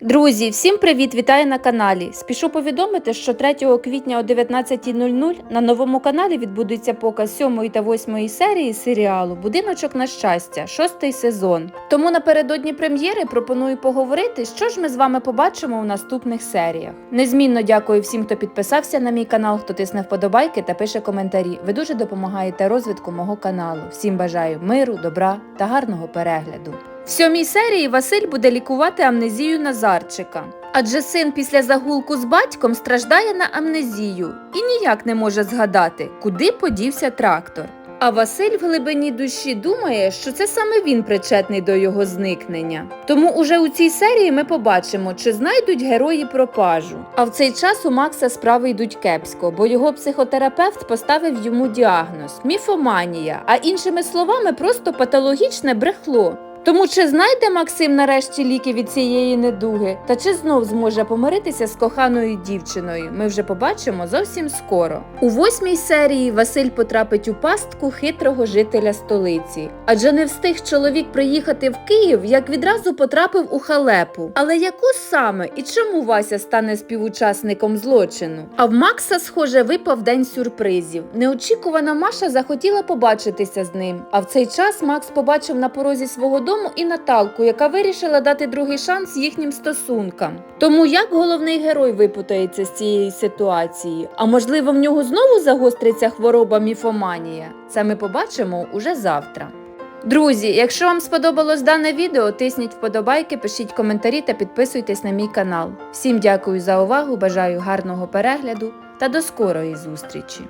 Друзі, всім привіт! Вітаю на каналі. Спішу повідомити, що 3 квітня о 19.00 на новому каналі відбудеться показ 7 та 8 серії серіалу Будиночок на щастя, 6 сезон. Тому напередодні прем'єри пропоную поговорити, що ж ми з вами побачимо у наступних серіях. Незмінно дякую всім, хто підписався на мій канал, хто тисне вподобайки та пише коментарі. Ви дуже допомагаєте розвитку мого каналу. Всім бажаю миру, добра та гарного перегляду. В сьомій серії Василь буде лікувати амнезію Назарчика. Адже син після загулку з батьком страждає на амнезію і ніяк не може згадати, куди подівся трактор. А Василь в глибині душі думає, що це саме він причетний до його зникнення. Тому уже у цій серії ми побачимо, чи знайдуть герої пропажу. А в цей час у Макса справи йдуть кепсько, бо його психотерапевт поставив йому діагноз міфоманія, а іншими словами, просто патологічне брехло. Тому чи знайде Максим нарешті ліки від цієї недуги, та чи знов зможе помиритися з коханою дівчиною, ми вже побачимо зовсім скоро. У восьмій серії Василь потрапить у пастку хитрого жителя столиці, адже не встиг чоловік приїхати в Київ, як відразу потрапив у халепу. Але яку саме і чому Вася стане співучасником злочину? А в Макса, схоже, випав день сюрпризів. Неочікувана Маша захотіла побачитися з ним. А в цей час Макс побачив на порозі свого дому і Наталку, яка вирішила дати другий шанс їхнім стосункам. Тому як головний герой випутається з цієї ситуації? А можливо, в нього знову загостриться хвороба міфоманія? Це ми побачимо уже завтра. Друзі, якщо вам сподобалось дане відео, тисніть вподобайки, пишіть коментарі та підписуйтесь на мій канал. Всім дякую за увагу, бажаю гарного перегляду та до скорої зустрічі!